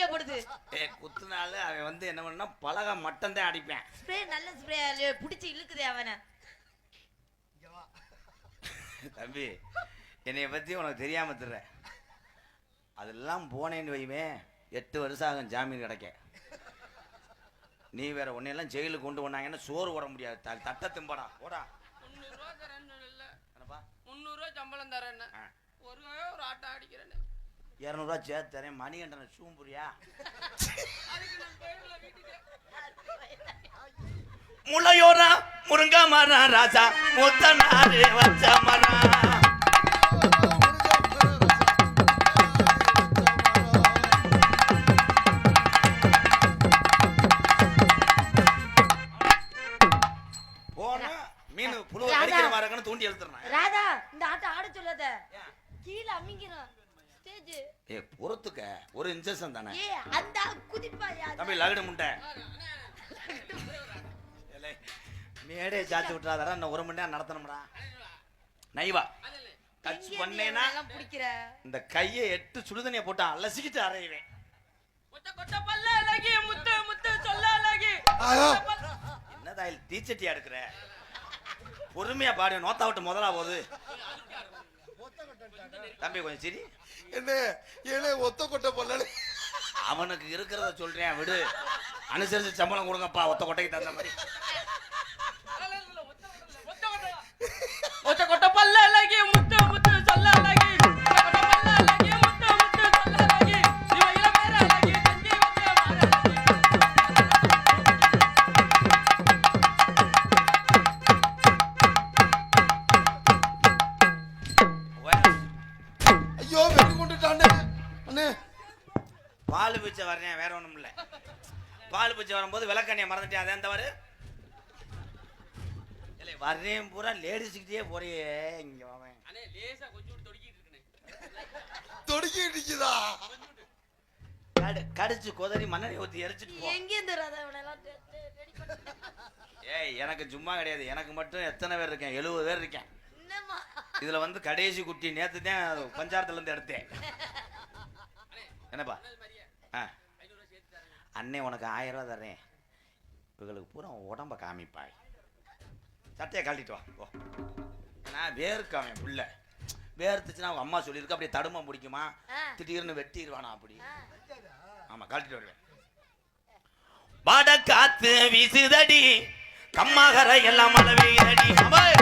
முடியா போடுது. ஏ குத்துனால அவன் வந்து என்ன பண்ணா பலகை மட்டும் தான் அடிப்பேன். ஸ்ப்ரே நல்ல ஸ்ப்ரே புடிச்சு இழுக்குதே அவனை. தம்பி என்னைய பத்தி உனக்கு தெரியாம தர்ற. அதெல்லாம் போனேன்னு வைவே எட்டு வருஷம் ஆகும் ஜாமீன் கிடைக்க. நீ வேற உன்னையெல்லாம் ஜெயிலுக்கு கொண்டு வந்தாங்கன்னா சோறு போட முடியாது. தட்டை திம்படா போடா. முந்நூறுரூவா தரேன்னு இல்லை முந்நூறுரூவா சம்பளம் தரேன்னு. ஒரு ஒரு ஆட்டம் அடிக்கிறேன்னு. இரநூறுவா சேர்த்து தரேன். மணிகண்டனை சூம்புரியா முளையோரா முருங்கா மரம் ராஜா முத்த நாடு வச்ச மரம் போனா மீன் புழு ராதா. கடிக்கிற மாதிரி தூண்டி எழுத்துறேன் ராதா இந்த ஆட்டம் ஆட சொல்லாத. கீழே அமிங்கிறோம் ஸ்டேஜ் ஏ பொறுத்துக்க. ஒரு இன்ஜெக்ஷன் தானே. ஏ அந்த குதிப்பாயா? தம்பி லகடு முட்டை. ஏலே, மேடே சாத்தி விட்டுறாதடா. இன்னும் ஒரு மணி நேரம் நடத்தணும்டா. நைவா. டச் பண்ணேனா பிடிக்கிற? இந்த கையை எட்டு சுடுதண்ணியை போட்டு அலசிக்கிட்டு அரைவேன். கொட்ட கொட்ட பல்ல அழகி முத்து முத்து சொல்ல அழகி. என்னதா இது தீச்சட்டியா எடுக்கிற? பொறுமையா பாடு நோத்தா விட்டு முதலா போகுது. தம்பி கொஞ்சம் சரி. என்ன ஏழை ஒத்த கொட்டை பொல்லல அவனுக்கு இருக்கிறத சொல்றேன் விடு. அனுசரிச்சு சம்பளம் கொடுங்கப்பா ஒத்த கொட்டைக்கு தகுந்த மாதிரி. பால் பிச்சை வரேன் வேற ஒண்ணும் இல்ல. பால் பிச்சை வரும்போது விளக்கண்ணிய மறந்துட்டேன் அதே தவறு இல்லை வர்றேன் பூரா லேடிஸ்கிட்டே போறியே இங்க வாவேன் தொடுக்கிட்டு கடு கடிச்சு கொதறி மண்ணெண்ணி ஊத்தி எரிச்சிட்டு போ. எங்க பண்ண ஏய் எனக்கு சும்மா கிடையாது. எனக்கு மட்டும் எத்தனை பேர் இருக்கேன்? எழுபது பேர் இருக்கேன். இதுல வந்து கடைசி குட்டி நேத்து தான் பஞ்சாரத்துல இருந்து எடுத்தேன். என்னப்பா? ஆ. அண்ணே உனக்கு ஆயிரம் ரூபா தர்றேன். இவங்களுக்கு பூரா உடம்ப காமிப்பாய் சட்டையை கழட்டிட்டு வா போ. நான் வேர்க்காம புள்ள. வேர்த்துச்சுன்னா அவங்க அம்மா சொல்லியிருக்கு. அப்படியே தடுமா பிடிக்குமா? ஆ. திடீர்னு வெட்டிடுவானா அப்படி. ஆமா கழட்டிட்டு வருவேன். வட காத்து வீசுதடி கம்மாகரை எல்லாம் மழை காத்து